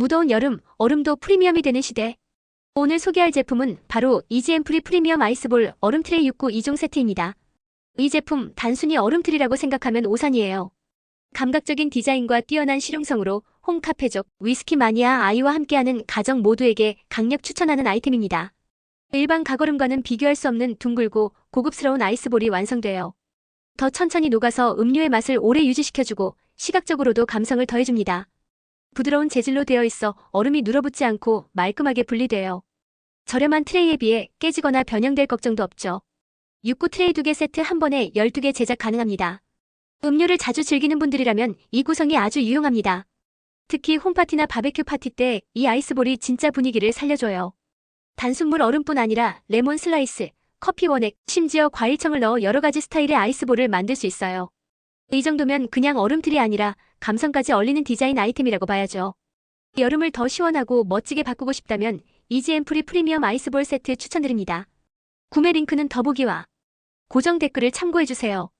무더운 여름, 얼음도 프리미엄이 되는 시대. 오늘 소개할 제품은 바로 이지엠프리 프리미엄 아이스볼 얼음 트레이 6구 2종 세트입니다. 이 제품 단순히 얼음틀이라고 생각하면 오산이에요. 감각적인 디자인과 뛰어난 실용성으로 홈카페족, 위스키 마니아 아이와 함께하는 가정 모두에게 강력 추천하는 아이템입니다. 일반 가거름과는 비교할 수 없는 둥글고 고급스러운 아이스볼이 완성돼요. 더 천천히 녹아서 음료의 맛을 오래 유지시켜주고 시각적으로도 감성을 더해줍니다. 부드러운 재질로 되어 있어 얼음이 눌어붙지 않고 말끔하게 분리돼요. 저렴한 트레이에 비해 깨지거나 변형될 걱정도 없죠. 6구 트레이 2개 세트 한 번에 12개 제작 가능합니다. 음료를 자주 즐기는 분들이라면 이 구성이 아주 유용합니다. 특히 홈파티나 바베큐 파티 때 이 아이스볼이 진짜 분위기를 살려줘요. 단순물 얼음뿐 아니라 레몬 슬라이스, 커피 원액, 심지어 과일청을 넣어 여러 가지 스타일의 아이스볼을 만들 수 있어요. 이 정도면 그냥 얼음틀이 아니라 감성까지 얼리는 디자인 아이템이라고 봐야죠. 여름을 더 시원하고 멋지게 바꾸고 싶다면 이지엠프리 프리미엄 아이스볼 세트 추천드립니다. 구매 링크는 더보기와 고정 댓글을 참고해주세요.